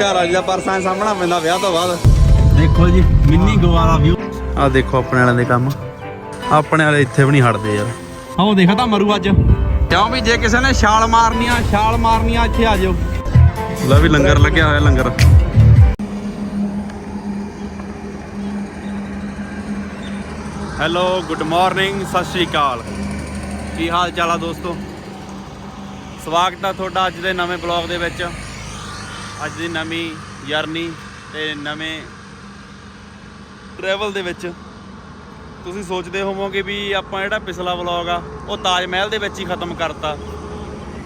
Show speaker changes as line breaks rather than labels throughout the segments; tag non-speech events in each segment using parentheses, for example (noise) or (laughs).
ਘਰ ਵਾਲੀ ਦਾ ਪਰਸਾਂ ਸਾਹਮਣਾ ਪੈਂਦਾ ਵਿਆਹ ਤੋਂ ਬਾਅਦ।
ਦੇਖੋ ਜੀ ਮਿੰਨੀ ਗੋਆ ਦਾ ਵਿਊ
ਆ ਦੇਖੋ ਆਪਣੇ ਵਾਲਿਆਂ ਦੇ ਕੰਮ। ਆਪਣੇ ਵਾਲੇ ਇੱਥੇ ਵੀ ਨਹੀਂ ਹਟਦੇ ਯਾਰ।
ਆਓ ਦੇਖਾ ਤਾਂ ਮਰੂ ਅੱਜ।
ਕਿਉਂ ਵੀ ਜੇ ਕਿਸੇ ਨੇ ਛਾਲ ਮਾਰਨੀ ਆ ਛਾਲ ਮਾਰਨੀ ਆ ਇੱਥੇ ਆ ਜਾਓ। ਲੈ ਵੀ ਲੰਗਰ ਲੱਗਿਆ ਹੋਇਆ ਲੰਗਰ। ਹੈਲੋ ਗੁੱਡ ਮਾਰਨਿੰਗ ਸਤਿ ਸ਼੍ਰੀ ਅਕਾਲ। ਕੀ ਹਾਲ ਚਾਲ ਆ ਦੋਸਤੋ? ਸਵਾਗਤ ਆ ਤੁਹਾਡਾ ਅੱਜ ਦੇ ਨਵੇਂ ਬਲੌਗ ਦੇ ਵਿੱਚ। ਅੱਜ ਦੀ ਨਵੀਂ ਯਰਨੀ ਤੇ ਨਵੇਂ ਟਰੈਵਲ ਦੇ ਵਿੱਚ ਤੁਸੀਂ ਸੋਚਦੇ ਹੋਵੋਗੇ ਵੀ ਆਪਾਂ ਜਿਹੜਾ ਪਿਛਲਾ ਵਲੌਗ ਆ, ਉਹ ਤਾਜ ਮਹਿਲ ਦੇ ਵਿੱਚ ਹੀ ਖਤਮ ਕਰਤਾ।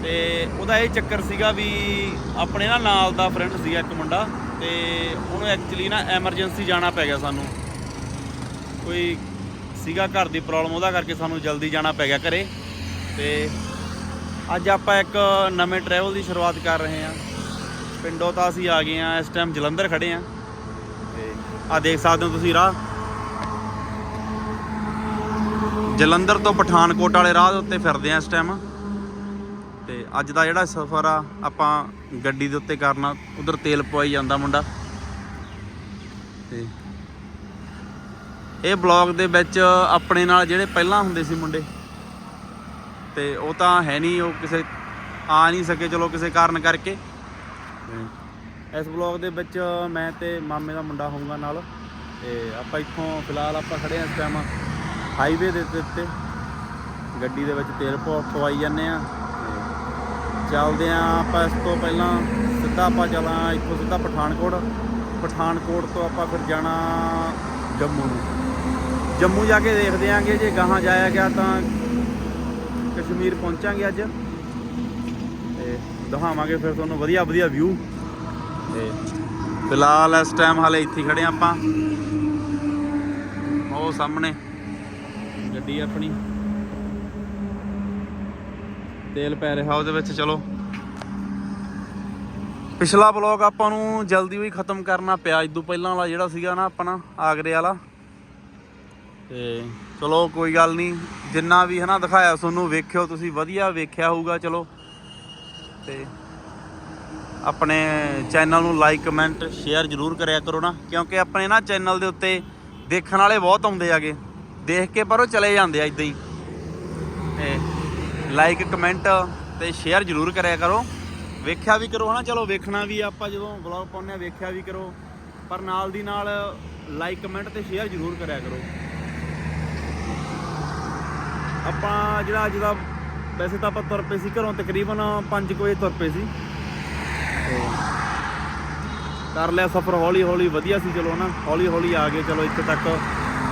ਤੇ ਉਹਦਾ ਇਹ ਚੱਕਰ ਸੀਗਾ ਵੀ ਆਪਣੇ ਨਾ ਨਾਲ ਦਾ ਫਰੈਂਡ ਸੀਗਾ ਇੱਕ ਮੁੰਡਾ, ਤੇ ਉਹਨੂੰ ਐਕਚੁਅਲੀ ਨਾ ਐਮਰਜੈਂਸੀ ਜਾਣਾ ਪੈ ਗਿਆ ਸਾਨੂੰ। ਕੋਈ ਸੀਗਾ ਘਰ ਦੀ ਪ੍ਰੋਬਲਮ ਉਹਦਾ ਕਰਕੇ ਸਾਨੂੰ ਜਲਦੀ ਜਾਣਾ ਪੈ ਗਿਆ ਘਰੇ। ਤੇ ਅੱਜ ਆਪਾਂ ਇੱਕ ਨਵੇਂ ਟਰੈਵਲ ਦੀ ਸ਼ੁਰੂਆਤ ਕਰ ਰਹੇ ਹਾਂ। ਪਿੰਡੋਂ ਤਾਂ ਅਸੀਂ ਆ ਗਏ ਹਾਂ ਇਸ ਟਾਈਮ ਜਲੰਧਰ ਖੜੇ ਹਾਂ ਤੇ ਆ ਦੇਖ ਸਕਦੇ ਹੋ ਤੁਸੀਂ ਰਾਹ। ਜਲੰਧਰ ਤੋਂ ਪਠਾਨਕੋਟ ਵਾਲੇ ਰਾਹ ਦੇ ਉੱਤੇ ਫਿਰਦੇ ਆ ਇਸ ਟਾਈਮ ਤੇ ਅੱਜ ਦਾ ਜਿਹੜਾ ਸਫ਼ਰ ਆ, ਆਪਾਂ ਗੱਡੀ ਦੇ ਉੱਤੇ ਕਰਨਾ, ਉਧਰ ਤੇਲ ਪਵਾਈ ਜਾਂਦਾ ਮੁੰਡਾ। ਤੇ ਇਹ ਬਲੌਗ ਦੇ ਵਿੱਚ ਆਪਣੇ ਨਾਲ ਜਿਹੜੇ ਪਹਿਲਾਂ ਹੁੰਦੇ ਸੀ ਮੁੰਡੇ, ਤੇ ਉਹ ਤਾਂ ਹੈ ਨਹੀਂ, ਉਹ ਕਿਸੇ ਆ ਨਹੀਂ ਸਕੇ, ਚਲੋ ਕਿਸੇ ਕਾਰਨ ਕਰਕੇ। ਇਸ ਬਲੌਗ ਦੇ ਵਿੱਚ ਮੈਂ ਤੇ ਮਾਮੇ ਦਾ ਮੁੰਡਾ ਹੋਊਗਾ ਨਾਲ। ਤੇ ਆਪਾਂ ਇੱਥੋਂ ਫਿਲਹਾਲ ਆਪਾਂ ਖੜੇ ਹਾਂ ਇਸ ਟਾਈਮ ਹਾਈਵੇ ਦੇ ਉੱਤੇ ਗੱਡੀ ਦੇ ਵਿੱਚ ਤੇਲ ਪਵਾ- ਪਵਾਈ ਜਾਂਦੇ ਆ ਚੱਲਦੇ ਆ ਆਪਾਂ ਇਸ ਤੋਂ ਪਹਿਲਾਂ ਸਿੱਧਾ ਆਪਾਂ ਚਲਾਂ ਇੱਥੋਂ ਸਿੱਧਾ ਪਠਾਨਕੋਟ। ਪਠਾਨਕੋਟ ਤੋਂ ਆਪਾਂ ਫਿਰ ਜਾਣਾ ਜੰਮੂ ਨੂੰ। ਜੰਮੂ ਜਾ ਕੇ ਦੇਖਦੇ ਆਂਗੇ, ਜੇ ਗਾਹਾਂ ਜਾਇਆ ਗਿਆ ਤਾਂ ਕਸ਼ਮੀਰ ਪਹੁੰਚਾਂਗੇ ਅੱਜ। ਦਿਖਾਵਾਂਗੇ ਫਿਰ ਤੁਹਾਨੂੰ ਵਧੀਆ ਵਧੀਆ ਵਿਊ ਤੇ ਫਿਲਹਾਲ ਇਸ ਟਾਈਮ ਹਾਲੇ ਇੱਥੇ ਖੜੇ ਹਾਂ ਆਪਾਂ। ਉਹ ਸਾਹਮਣੇ ਗੱਡੀ ਆਪਣੀ। ਤੇਲ ਪੈ ਰਿਹਾ ਉਹਦੇ ਵਿੱਚ, ਚਲੋ। ਪਿਛਲਾ ਬਲੌਗ ਆਪਾਂ ਨੂੰ ਜਲਦੀ ਵੀ ਖਤਮ ਕਰਨਾ ਪਿਆ। ਇਦੋਂ ਪਹਿਲਾਂ ਵਾਲਾ ਜਿਹੜਾ ਸੀਗਾ ਨਾ ਆਪਣਾ, ਆਗਰੇ ਵਾਲਾ। ਤੇ ਚਲੋ, ਕੋਈ ਗੱਲ ਨਹੀਂ। ਜਿੰਨਾ ਵੀ ਹਨਾ ਦਿਖਾਇਆ ਤੁਹਾਨੂੰ। ਵੇਖਿਓ ਤੁਸੀਂ, ਵਧੀਆ ਵੇਖਿਆ ਹੋਊਗਾ, ਚਲੋ। ਤੇ ਆਪਣੇ ਚੈਨਲ ਨੂੰ ਲਾਈਕ, ਕਮੈਂਟ, ਸ਼ੇਅਰ ਜ਼ਰੂਰ ਕਰਿਆ ਕਰੋ ਨਾ, ਕਿਉਂਕਿ ਆਪਣੇ ਨਾ ਚੈਨਲ ਦੇ ਉੱਤੇ ਦੇਖਣ ਵਾਲੇ ਬਹੁਤ ਆਉਂਦੇ ਆਗੇ ਦੇਖ ਕੇ ਪਰ ਉਹ ਚਲੇ ਜਾਂਦੇ ਆ ਇਦਾਂ ਹੀ। ਤੇ ਲਾਈਕ, ਕਮੈਂਟ ਤੇ ਸ਼ੇਅਰ ਜ਼ਰੂਰ ਕਰਿਆ ਕਰੋ। ਵੇਖਿਆ ਵੀ ਕਰੋ ਹਨਾ, ਚਲੋ ਵੇਖਣਾ ਵੀ ਆਪਾਂ ਜਦੋਂ ਵਲੌਗ ਪਾਉਂਦੇ ਆ, ਵੇਖਿਆ ਵੀ ਕਰੋ। ਪਰ ਨਾਲ ਦੀ ਨਾਲ ਲਾਈਕ, ਕਮੈਂਟ ਤੇ ਸ਼ੇਅਰ ਜ਼ਰੂਰ ਕਰਿਆ ਕਰੋ। ਆਪਾਂ ਜਿਹੜਾ ਅੱਜ ਦਾ ਵੈਸੇ ਤਾਂ ਆਪਾਂ ਤੁਰ ਪਏ ਸੀ, ਘਰੋਂ ਤਕਰੀਬਨ 5 ਵਜੇ ਤੁਰ ਪਏ ਸੀ। ਕਰ ਲਿਆ ਸਫ਼ਰ, ਹੌਲੀ ਹੌਲੀ ਵਧੀਆ ਸੀ, ਚਲੋ ਨਾ ਹੌਲੀ ਹੌਲੀ ਆ ਗਏ, ਚਲੋ ਇੱਥੇ ਤੱਕ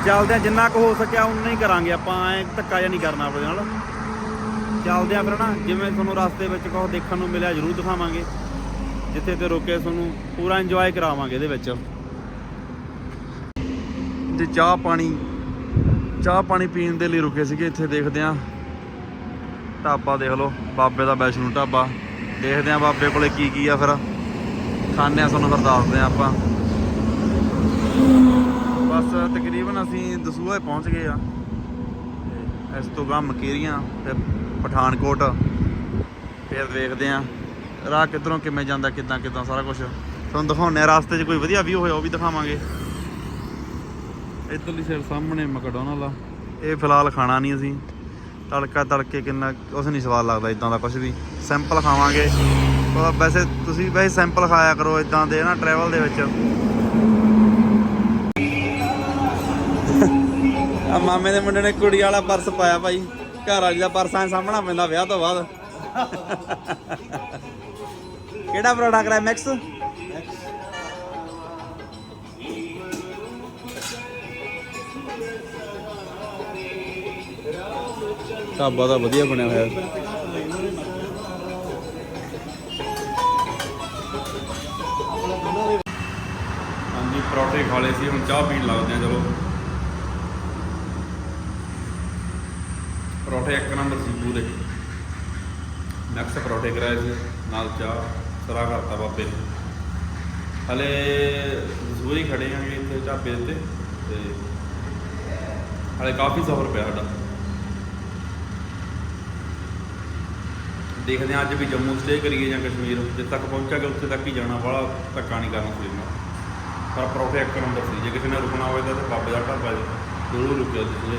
ਚੱਲਦੇ ਆ ਜਿੰਨਾ ਕੁ ਹੋ ਸਕਿਆ, ਉਨਾ ਹੀ ਕਰਾਂਗੇ ਆਪਾਂ, ਐ ਧੱਕਾ ਜਿਹਾ ਨਹੀਂ ਕਰਨਾ ਆਪਣੇ ਨਾਲ। ਚੱਲਦੇ ਆ ਫਿਰ ਨਾ ਜਿਵੇਂ ਤੁਹਾਨੂੰ ਰਸਤੇ ਵਿੱਚ ਕੁਝ ਦੇਖਣ ਨੂੰ ਮਿਲਿਆ, ਜ਼ਰੂਰ ਦਿਖਾਵਾਂਗੇ। ਜਿੱਥੇ ਤੇ ਰੋਕੇ ਤੁਹਾਨੂੰ ਪੂਰਾ ਇੰਜੋਏ ਕਰਾਵਾਂਗੇ ਇਹਦੇ ਵਿੱਚ। ਜੇ ਚਾਹ ਪਾਣੀ ਚਾਹ ਪਾਣੀ ਪੀਣ ਦੇ ਲਈ ਰੁਕੇ ਸੀਗੇ, ਇੱਥੇ ਦੇਖਦੇ ਆ। ਢਾਬਾ ਦੇਖ ਲਓ, ਬਾਬੇ ਦਾ ਵੈਸ਼ਨੂ ਢਾਬਾ। ਦੇਖਦੇ ਆ ਬਾਬੇ ਕੋਲੇ ਕੀ ਕੀ ਆ ਫਿਰ। ਖਾਣੇ ਆ ਤੁਹਾਨੂੰ ਫਿਰ ਦੱਸਦੇ ਆ ਆਪਾਂ। ਬਸ ਤਕਰੀਬਨ ਅਸੀਂ ਦਸੂਹਾ ਪਹੁੰਚ ਗਏ ਆ। ਇਸ ਤੋਂ ਗਾਂ ਮਕੇਰੀਆਂ ਤੇ ਪਠਾਨਕੋਟ। ਫਿਰ ਦੇਖਦੇ ਆ ਰਾਹ ਕਿੱਧਰੋਂ ਕਿਵੇਂ ਜਾਂਦਾ, ਕਿੱਦਾਂ ਕਿੱਦਾਂ ਸਾਰਾ ਕੁਝ ਤੁਹਾਨੂੰ ਦਿਖਾਉਂਦੇ ਆ ਰਸਤੇ 'ਚ ਕੋਈ ਵਧੀਆ ਵਿਊ ਹੋਇਆ, ਉਹ ਵੀ ਦਿਖਾਵਾਂਗੇ। ਇੱਧਰਲੀ ਸਾਈਡ ਸਾਹਮਣੇ ਮੈਕਡੋਨਲਡ ਆ। ਇਹ ਫਿਲਹਾਲ ਖਾਣਾ ਨਹੀਂ ਅਸੀਂ। ਤੜਕਾ ਤੜਕੇ ਕਿੰਨਾ, ਕੁਛ ਨਹੀਂ ਸਵਾਦ ਲੱਗਦਾ ਇਦਾਂ ਦਾ ਕੁਝ ਵੀ। ਸਿੰਪਲ ਖਾਵਾਂਗੇ। ਵੈਸੇ ਤੁਸੀਂ ਵੈਸੇ ਸਿੰਪਲ ਖਾਇਆ ਕਰੋ ਇਦਾਂ ਦੇ ਨਾ ਟਰੈਵਲ ਦੇ ਵਿੱਚ। ਆ ਮਾਮੇ ਦੇ ਮੁੰਡੇ ਨੇ ਕੁੜੀ ਵਾਲਾ ਪਰਸ ਪਾਇਆ ਭਾਈ। ਘਰ ਵਾਲੀ ਦਾ ਪਰਸ ਐ ਸਾਹਮਣਾ ਪੈਂਦਾ ਵਿਆਹ ਤੋਂ ਬਾਅਦ। ਕਿਹੜਾ ਪ੍ਰੋਡਕਟ ਹੈ ਮਿਕਸ ਢਾਬਾ ਦਾ ਵਧੀਆ ਬਣਿਆ ਹੋਇਆ। ਹਾਂਜੀ, ਪਰੌਂਠੇ ਖਾ ਲਏ ਸੀ, ਹੁਣ ਚਾਹ ਪੀਣ ਲੱਗਦੇ ਆ ਚਲੋ। ਪਰੌਂਠੇ ਇੱਕ ਨੰਬਰ ਸੀ ਪੂਰੇ ਨਕਸ ਪਰੌਂਠੇ ਕਰਾਏ ਸੀ, ਨਾਲ ਚਾਹ ਸਰਾ ਕਰਤਾ ਬਾਬੇ ਨੇ। ਹਲੇ ਜ਼ੂਰੀ ਖੜੇ ਆਂਗੇ ਇੱਥੇ ਢਾਬੇ ਤੇ ਤੇ ਹਲੇ ਕਾਫੀ ਸਫ਼ਰ ਪਿਆ ਸਾਡਾ। ਦੇਖਦੇ ਹਾਂ ਅੱਜ ਵੀ ਜੰਮੂ ਸਟੇ ਕਰੀਏ ਜਾਂ ਕਸ਼ਮੀਰ। ਜਿੱਥੇ ਤੱਕ ਪਹੁੰਚਾਂਗੇ ਉੱਥੇ ਤੱਕ ਹੀ ਜਾਣਾ ਵਾਲਾ ਧੱਕਾ ਨਹੀਂ ਕਰਨਾ ਸਰੀਰ ਨਾਲ ਪਰ ਪਰੌਠੇ ਇੱਕ ਨੰਬਰ ਸੀ। ਜੇ ਕਿਸੇ ਨੇ ਰੁਕਣਾ ਹੋਵੇ ਤਾਂ ਬਾਬੇ ਦਾ ਢਾਬਾ ਜ਼ਰੂਰ ਰੁਕਿਓ ਤੁਸੀਂ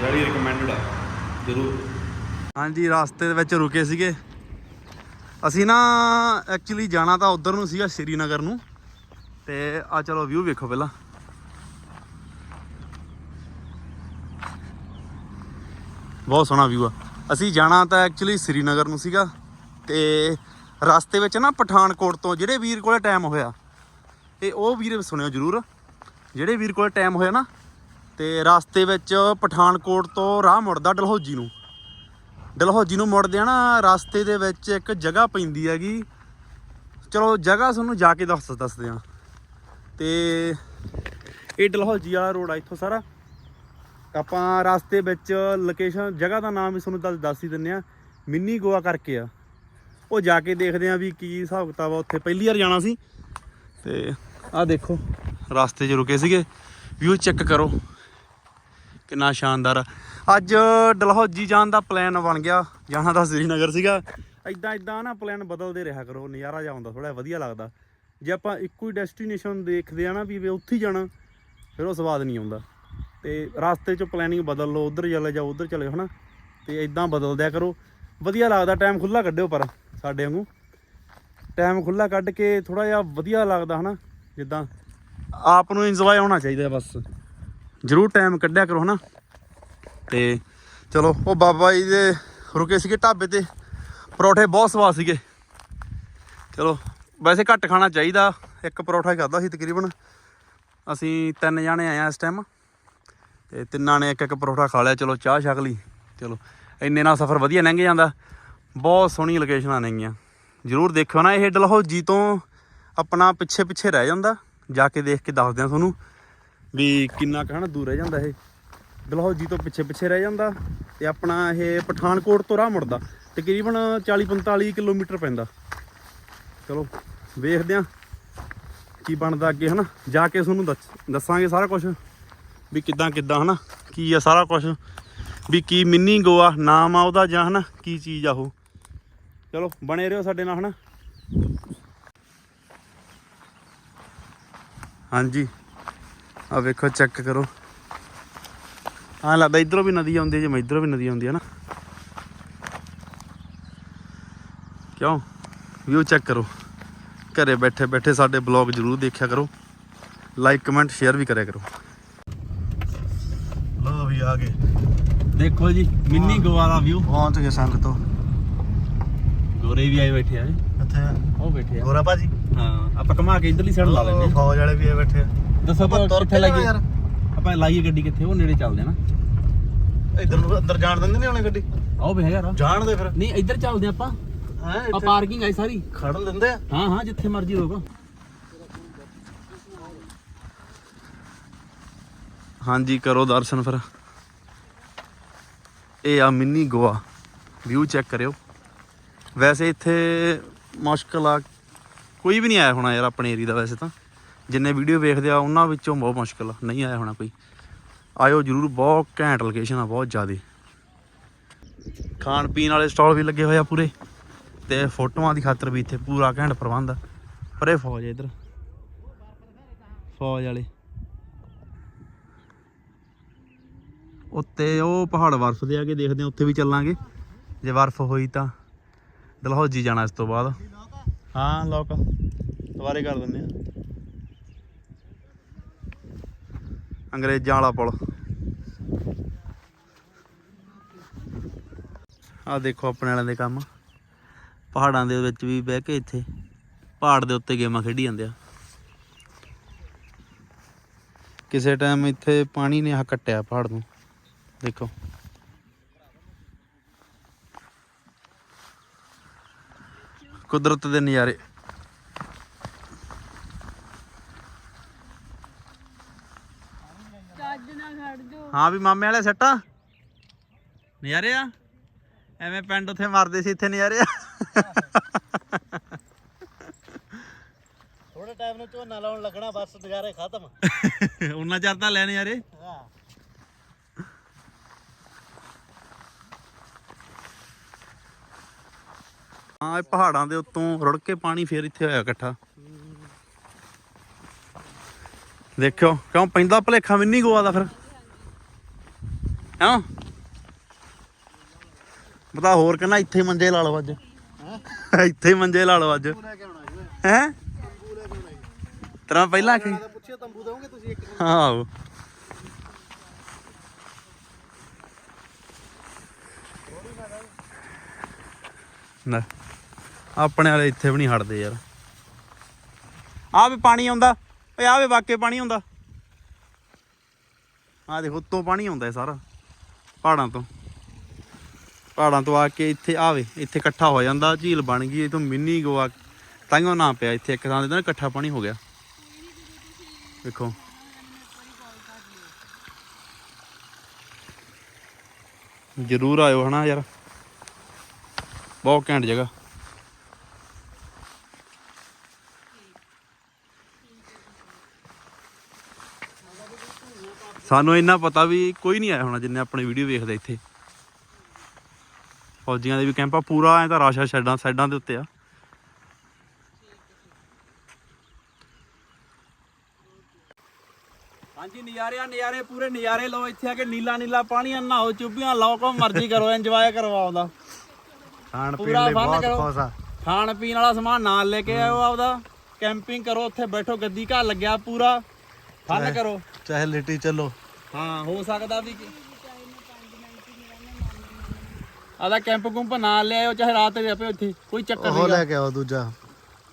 ਜਿਹੜੀ ਰეკਮੈਂਡਡ ਆ। ਜ਼ਰੂਰ। ਹਾਂਜੀ, ਰਸਤੇ ਦੇ ਵਿੱਚ ਰੁਕੇ ਸੀਗੇ। ਅਸੀਂ ਨਾ ਐਕਚੁਅਲੀ ਜਾਣਾ ਤਾਂ ਉਧਰ ਨੂੰ ਸੀਗਾ, ਸ਼੍ਰੀਨਗਰ ਨੂੰ। ਤੇ ਆ ਚਲੋ ਵਿਊ ਵੇਖੋ ਪਹਿਲਾਂ। ਬਹੁਤ ਸੋਹਣਾ ਵਿਊ ਆ। ਅਸੀਂ ਜਾਣਾ ਤਾਂ ਐਕਚੁਅਲੀ ਸ਼੍ਰੀਨਗਰ ਨੂੰ ਸੀਗਾ ਤੇ ਰਸਤੇ ਵਿੱਚ ਨਾ ਪਠਾਨਕੋਟ ਤੋਂ ਜਿਹੜੇ ਵੀਰ ਕੋਲੇ ਟਾਈਮ ਹੋਇਆ ਇਹ ਉਹ ਵੀਰ ਸੁਣਿਓ ਜਰੂਰ, ਜਿਹੜੇ ਵੀਰ ਕੋਲੇ ਟਾਈਮ ਹੋਇਆ ਨਾ, ਤੇ ਰਸਤੇ ਵਿੱਚ ਪਠਾਨਕੋਟ ਤੋਂ ਰਾਹ ਮੁੜਦਾ ਡਲਹੌਜੀ ਨੂੰ। ਡਲਹੌਜੀ ਨੂੰ ਮੁੜਦੇ ਆ ਨਾ ਰਸਤੇ ਦੇ ਵਿੱਚ ਇੱਕ ਜਗ੍ਹਾ ਪੈਂਦੀ ਹੈਗੀ। ਚਲੋ ਜਗ੍ਹਾ ਤੁਹਾਨੂੰ ਜਾ ਕੇ ਦੱਸ ਦੱਸਦੇ ਆ ਤੇ ਇਹ ਡਲਹੌਜੀ ਵਾਲਾ ਰੋਡ ਆ ਇੱਥੋਂ ਸਾਰਾ। ਆਪਾਂ ਰਸਤੇ ਵਿੱਚ ਲੋਕੇਸ਼ਨ ਜਗ੍ਹਾ ਦਾ ਨਾਮ ਵੀ ਤੁਹਾਨੂੰ ਦੱਸ ਦੱਸ ਹੀ ਦਿੰਨੇ ਆ ਮਿੰਨੀ ਗੋਆ ਕਰਕੇ ਆ। ਉਹ ਜਾ ਕੇ ਦੇਖਦੇ ਆ ਵੀ ਕੀ ਹਿਸਾਬ ਕਿਤਾਬ ਆ, ਉੱਥੇ ਪਹਿਲੀ ਵਾਰ ਜਾਣਾ ਸੀ। ਤੇ ਆਹ ਦੇਖੋ, ਰਸਤੇ 'ਚ ਰੁਕੇ ਸੀਗੇ। ਵਿਊ ਚੈੱਕ ਕਰੋ, ਕਿੰਨਾ ਸ਼ਾਨਦਾਰ ਆ। ਅੱਜ ਡਲਹੌਜੀ ਜਾਣ ਦਾ ਪਲਾਨ ਬਣ ਗਿਆ। ਜਾਣਾ ਤਾਂ ਸ੍ਰੀਨਗਰ ਸੀਗਾ। ਇਦਾਂ ਇਦਾਂ ਨਾ ਪਲਾਨ ਬਦਲਦੇ ਰਿਹਾ ਕਰੋ, ਨਜ਼ਾਰਾ ਜਿਹਾ ਆਉਂਦਾ ਥੋੜਾ ਵਧੀਆ ਲੱਗਦਾ। ਜੇ ਆਪਾਂ ਇੱਕੋ ਹੀ ਡੈਸਟੀਨੇਸ਼ਨ ਦੇਖਦੇ ਆ ਨਾ ਵੀ ਉੱਥੇ ਹੀ ਜਾਣਾ, ਫਿਰ ਉਹ ਸਵਾਦ ਨਹੀਂ ਆਉਂਦਾ। ਤੇ ਰਸਤੇ 'ਚ ਪਲੈਨਿੰਗ ਬਦਲ ਲਓ, ਉਧਰ ਚਲੇ ਜਾਓ, ਉਧਰ ਚਲੇ ਜਾਓ, ਹਨਾ? ਤੇ ਇਦਾਂ ਬਦਲਦਿਆ ਕਰੋ। ਵਧੀਆ ਲੱਗਦਾ ਟਾਈਮ ਖੁੱਲਾ ਕੱਢਿਓ ਪਰ, ਸਾਡੇ ਵਾਂਗੂ। ਟਾਈਮ ਖੁੱਲਾ ਕੱਢ ਕੇ ਥੋੜਾ ਜਿਹਾ ਵਧੀਆ ਲੱਗਦਾ, ਹਨਾ? ਜਿੱਦਾਂ ਆਪ ਨੂੰ ਇੰਜੋਏ ਹੋਣਾ ਚਾਹੀਦਾ ਬਸ। ਜ਼ਰੂਰ ਟਾਈਮ ਕੱਢਿਆ ਕਰੋ, ਹਨਾ? ਤੇ ਚਲੋ, ਉਹ ਬਾਬਾ ਜੀ ਦੇ ਰੁਕੇ ਸੀਗੇ ਢਾਬੇ ਤੇ। ਪਰੌਠੇ ਬਹੁਤ ਸਵਾਦ ਸੀਗੇ। ਚਲੋ, ਵੈਸੇ ਘੱਟ ਖਾਣਾ ਚਾਹੀਦਾ। ਇੱਕ ਪਰੌਠਾ ਹੀ ਖਾਦਾ ਸੀ ਤਕਰੀਬਨ। ਅਸੀਂ ਤਿੰਨ ਜਾਣੇ ਆਏ ਆ ਇਸ ਟਾਈਮ ਤੇ ਤਿੰਨਾਂ ਨੇ ਇੱਕ ਇੱਕ ਪਰੌਠਾ ਖਾ ਲਿਆ। ਚਲੋ ਚਾਹ ਛਕ ਲਈ। ਚਲੋ, ਇੰਨੇ ਨਾਲ ਸਫ਼ਰ ਵਧੀਆ ਲੰਘ ਜਾਂਦਾ। ਬਹੁਤ ਸੋਹਣੀ ਲੋਕੇਸ਼ਨਾਂ ਨੇਗੀਆਂ। ਜ਼ਰੂਰ ਦੇਖਿਓ ਨਾ ਇਹ ਡਲਹੌਜੀ ਤੋਂ ਆਪਣਾ ਪਿੱਛੇ ਪਿੱਛੇ ਰਹਿ ਜਾਂਦਾ। ਜਾ ਕੇ ਦੇਖ ਕੇ ਦੱਸਦੇ ਆ ਤੁਹਾਨੂੰ ਵੀ ਕਿੰਨਾ ਕਹਿਣਾ ਦੂਰ ਰਹਿ ਜਾਂਦਾ ਇਹ। ਡਲਹੌਜੀ ਤੋਂ ਪਿੱਛੇ ਪਿੱਛੇ ਰਹਿ ਜਾਂਦਾ ਤੇ ਆਪਣਾ ਇਹ ਪਠਾਨਕੋਟ ਤੋਂ ਰਾਹ ਮੁੜਦਾ। ਤਕਰੀਬਨ 40 45 ਕਿਲੋਮੀਟਰ ਪੈਂਦਾ। ਚਲੋ, ਵੇਖਦੇ ਆ ਕੀ ਬਣਦਾ ਅੱਗੇ ਹਨਾ। ਜਾ ਕੇ ਤੁਹਾਨੂੰ ਦੱਸ- ਦੱਸਾਂਗੇ ਸਾਰਾ ਕੁਝ ਵੀ ਕਿੱਦਾਂ ਕਿੱਦਾਂ, ਹਨਾ? ਕੀ ਆ ਸਾਰਾ ਕੁਝ ਵੀ ਕੀ ਮਿੰਨੀ ਗੋਆ, ਨਾਮ ਆ ਉਹਦਾ ਜਾਂ, ਹਨਾ? ਕੀ ਚੀਜ਼ ਆ ਉਹ? ਚਲੋ, ਬਣੇ ਰਹੋ ਸਾਡੇ ਨਾਲ, ਹਨਾ? ਹਾਂਜੀ। ਆ ਵੇਖੋ ਚੈੱਕ ਕਰੋ। ਹਾਂ ਲੱਗਦਾ ਇਧਰੋਂ ਵੀ ਨਦੀ ਆਉਂਦੀ ਹੈ ਜਿਵੇਂ ਇਧਰੋਂ ਵੀ ਨਦੀ ਆਉਂਦੀ ਹੈ ਨਾ ਕਿਉਂ? ਵਿਊ ਚੈੱਕ ਕਰੋ। ਘਰੇ ਬੈਠੇ ਬੈਠੇ ਸਾਡੇ ਬਲੌਗ ਜਰੂਰ ਦੇਖਿਆ ਕਰੋ। ਲਾਈਕ ਕਮੈਂਟ ਸ਼ੇਅਰ ਵੀ ਕਰਿਆ ਕਰੋ। ਆ ਗਏ।
ਦੇਖੋ ਜੀ ਮਿੰਨੀ ਦਾ ਵਿਊ
ਪਹੁੰਚ ਗਏ ਸੰਗ ਤੋਂ।
ਗੋਰੇ ਵੀ ਆਏ ਬੈਠੇ ਆ।
ਇੱਥੇ
ਉਹ ਬੈਠੇ ਆ।
ਗੋਰਾ ਭਾਜੀ?
ਹਾਂ ਆਪਾਂ ਕਮਾ ਕੇ ਇਧਰਲੀ ਸਾਈਡ ਲਾ ਲੈਂਦੇ ਆ
ਫੌਜ ਵਾਲੇ ਵੀ ਆਏ ਬੈਠੇ
ਦੱਸੋ ਆਪਾਂ ਕਿੱਥੇ ਲਾਈਏ?
ਯਾਰ।
ਆਪਾਂ ਲਾਈਏ ਗੱਡੀ ਕਿੱਥੇ? ਉਹ ਨੇੜੇ ਚੱਲਦੇ ਆ ਨਾ।
ਇਧਰ ਨੂੰ ਅੰਦਰ ਜਾਣ ਦਿੰਦੇ ਨੇ ਉਹਨੇ ਗੱਡੀ?
ਆਓ ਹੈਗਾ ਰਾਹ।
ਜਾਣ ਦੇ ਫਿਰ।
ਨਹੀਂ ਇੱਧਰ ਚੱਲਦੇ ਆ ਆਪਾਂ।
ਹੈ
ਆ ਪਾਰਕਿੰਗ ਆਈ ਸਾਰੀ।
ਖੜਨ ਦਿੰਦੇ ਆ।
ਹਾਂ ਹਾਂ ਜਿੱਥੇ ਮਰਜ਼ੀ ਰੋਕੋ।
ਹਾਂਜੀ ਕਰੋ ਦਰਸ਼ਨ ਫਿਰ। ਇਹ ਆ ਮਿੰਨੀ ਗੋਆ। ਵਿਊ ਚੈੱਕ ਕਰਿਓ। ਵੈਸੇ ਇੱਥੇ ਮੁਸ਼ਕਲ ਆ ਕੋਈ ਵੀ ਨਹੀਂ ਆਇਆ ਹੋਣਾ ਯਾਰ ਆਪਣੇ ਏਰੀਆ ਦਾ ਵੈਸੇ ਤਾਂ। ਜਿੰਨੇ ਵੀਡੀਓ ਵੇਖਦੇ ਆ, ਉਹਨਾਂ ਵਿੱਚੋਂ ਬਹੁਤ ਮੁਸ਼ਕਲ ਆ। ਨਹੀਂ ਆਇਆ ਹੋਣਾ ਕੋਈ। ਆਇਓ ਜਰੂਰ, ਬਹੁਤ ਘੈਂਟ ਲੋਕੇਸ਼ਨ ਆ, ਬਹੁਤ ਜ਼ਿਆਦੇ। ਖਾਣ ਪੀਣ ਵਾਲੇ ਸਟਾਲ ਵੀ ਲੱਗੇ ਹੋਏ ਆ ਪੂਰੇ। ਤੇ ਫੋਟੋਆਂ ਦੀ ਖਾਤਰ ਵੀ ਇੱਥੇ ਪੂਰਾ ਘੈਂਟ ਪ੍ਰਬੰਧ ਆ। ਪਰ ਇਹ ਫੌਜ ਆ ਇੱਧਰ। ਫੌਜ ਵਾਲੇ। ਉੱਤੇ ਉਹ ਪਹਾੜ ਬਰਫ਼ ਬਰਫਦੇ ਆਗੇ ਦੇਖਦੇ ਆ ਉੱਥੇ ਵੀ ਚੱਲਾਂਗੇ। ਜੇ ਬਰਫ ਹੋਈ ਤਾਂ। ਦਲਹੌਜੀ ਜਾਣਾ ਇਸ ਤੋਂ ਬਾਅਦ। ਹਾਂ, ਲੋਕ, ਦੁਬਾਰੇ ਕਰ ਦਿੰਦੇ ਆ ਅੰਗਰੇਜ਼ਾਂ ਵਾਲਾ ਪੁਲ। ਆ ਦੇਖੋ ਆਪਣੇ ਵਾਲਿਆਂ ਦੇ ਕੰਮ। ਪਹਾੜਾਂ ਦੇ ਵਿੱਚ ਵੀ ਬਹਿ ਕੇ ਇੱਥੇ ਪਹਾੜ ਦੇ ਉੱਤੇ ਗੇਮਾਂ ਖੇਡੀ ਜਾਂਦੇ ਆ। ਕਿਸੇ ਟਾਈਮ ਇੱਥੇ ਪਾਣੀ ਨੇ ਆ ਕੱਟਿਆ ਪਹਾੜ ਨੂੰ। ਦੇਖੋ। ਕੁਦਰਤ ਦੇ ਨਜ਼ਾਰੇ।
ਚੱਜ ਨਾਲ ਖੜ ਜੋ
ਹਾਂ ਵੀ ਮਾਮੇ ਵਾਲੇ ਸੱਟਾਂ? ਨਜ਼ਾਰੇ ਆ? ਐਵੇਂ ਪਿੰਡ ਉੱਥੇ ਮਰਦੇ ਸੀ ਇੱਥੇ ਨਜ਼ਾਰੇ ਆ।
ਥੋੜੇ ਟਾਈਮ ਨੂੰ ਝੋਨਾ ਲਾਉਣ ਲੱਗਣਾ ਬਸ ਨਜ਼ਾਰੇ ਖਤਮ। (laughs)
ਉਹਨਾਂ ਚਿਰ ਤਾਂ ਲੈ ਨਜ਼ਾਰੇ।
ਹਾਂ।
ਹਾਂ ਇਹ ਪਹਾੜਾਂ ਦੇ ਉੱਤੋਂ ਰੁੜ ਕੇ ਪਾਣੀ ਫੇਰ ਇੱਥੇ ਹੋਇਆ ਇਕੱਠਾ। ਦੇਖਿਓ ਕਿਉਂ ਪੈਂਦਾ ਭਲੇਖਾ ਮਿੰਨੀ ਗੋਆ ਦਾ ਫਿਰ? ਕਿਉਂ ਪਤਾ ਹੋਰ ਕਹਿੰਦਾ ਇੱਥੇ ਮੰਜੇ ਲਾ ਲਓ ਅੱਜ। ਇੱਥੇ ਮੰਜੇ ਲਾ ਲਓ ਅੱਜ। ਹੈ? ਤੇਰਾ ਪਹਿਲਾਂ ਕੀ?
ਤਾਂ ਪੁੱਛਿਆ ਤੰਬੂ ਦੋਗੇ ਤੁਸੀਂ ਇੱਕ
ਆਹੋ। ਨਾ ਆਪਣੇ ਵਾਲੇ ਇੱਥੇ ਵੀ ਨਹੀਂ ਹਟਦੇ ਯਾਰ। ਆ ਵੀ ਪਾਣੀ ਆਉਂਦਾ, ਓਏ ਆ ਵੀ ਵਾਕੇ ਪਾਣੀ ਆਉਂਦਾ। ਆ ਦੇਖੋ, ਉੱਤੋਂ ਪਾਣੀ ਆਉਂਦਾ ਸਾਰਾ, ਪਹਾੜਾਂ ਤੋਂ। ਪਹਾੜਾਂ ਤੋਂ ਆ ਕੇ ਇੱਥੇ ਆਵੇ, ਇੱਥੇ ਇਕੱਠਾ ਹੋ ਜਾਂਦਾ, ਝੀਲ ਬਣ ਗਈ ਇਹ ਮਿੰਨੀ ਗੋਆ ਤਾਂਗੋ ਨਾ ਪਿਆ ਇੱਥੇ ਇੱਕ ਥਾਂ ਤੇ ਨਾ ਇਕੱਠਾ ਪਾਣੀ ਹੋ ਗਿਆ। ਦੇਖੋ ਜਰੂਰ ਆਇਓ ਹਨਾ ਯਾਰ। ਬਹੁਤ ਘੈਂਟ ਜਗ੍ਹਾ। ਸਾਨੂੰ ਇੰਨਾ ਪਤਾ ਵੀ ਕੋਈ ਨਹੀਂ ਆਇਆ ਹੋਣਾ ਜਿੰਨੇ ਆਪਣੀ ਵੀਡੀਓ ਵੇਖਦੇ ਇੱਥੇ। ਫੌਜੀਆਂ ਦੇ ਵੀ ਕੈਂਪਾ ਪੂਰਾ ਐ ਤਾਂ ਰਾਸ਼ਾ ਸ਼ੈਡਾਂ ਸਾਈਡਾਂ ਦੇ ਉੱਤੇ ਆ। ਹਾਂਜੀ ਨਜ਼ਾਰੇ ਆ ਨਜ਼ਾਰੇ ਪੂਰੇ ਨਜ਼ਾਰੇ ਲਓ ਇੱਥੇ ਆ ਕੇ ਨੀਲਾ ਨੀਲਾ ਪਾਣੀ ਆ ਨਹਾਓ ਚੁੱਭੀਆਂ ਲਾਓ ਕੋ ਮਰਜ਼ੀ ਕਰੋ ਇੰਜੋਏ ਕਰੋ ਆਪਦਾ
ਖਾਣ
ਪੀਣ ਲਈ ਬਹੁਤ
ਖੁਸ਼ ਆ।
ਖਾਣ ਪੀਣ ਵਾਲਾ ਸਮਾਨ ਨਾਲ ਲੈ ਕੇ ਆਇਓ ਆਪਦਾ। ਕੈਂਪਿੰਗ ਕਰੋ ਉੱਥੇ ਬੈਠੋ ਗੱਦੀ ਘਾ ਲੱਗਿਆ ਪੂਰਾ। ਫਨ ਕਰੋ।
ਚਾਹੇ ਲਿਟੀ ਚੱਲੋ।
ਹਾਂ ਹੋ ਸਕਦਾ ਵੀ ਕਿ- ਆਦਾ ਕੈਂਪ ਕੁੰਪ ਨਾਲ ਲਿਆਓ ਚਾਹੇ ਰਾਤ ਦੇ ਆਪੇ ਉੱਥੇ ਕੋਈ ਚੱਕਰ
ਉਹ
ਨਹੀਂ
ਲੈ ਕੇ ਆਓ ਦੂਜਾ।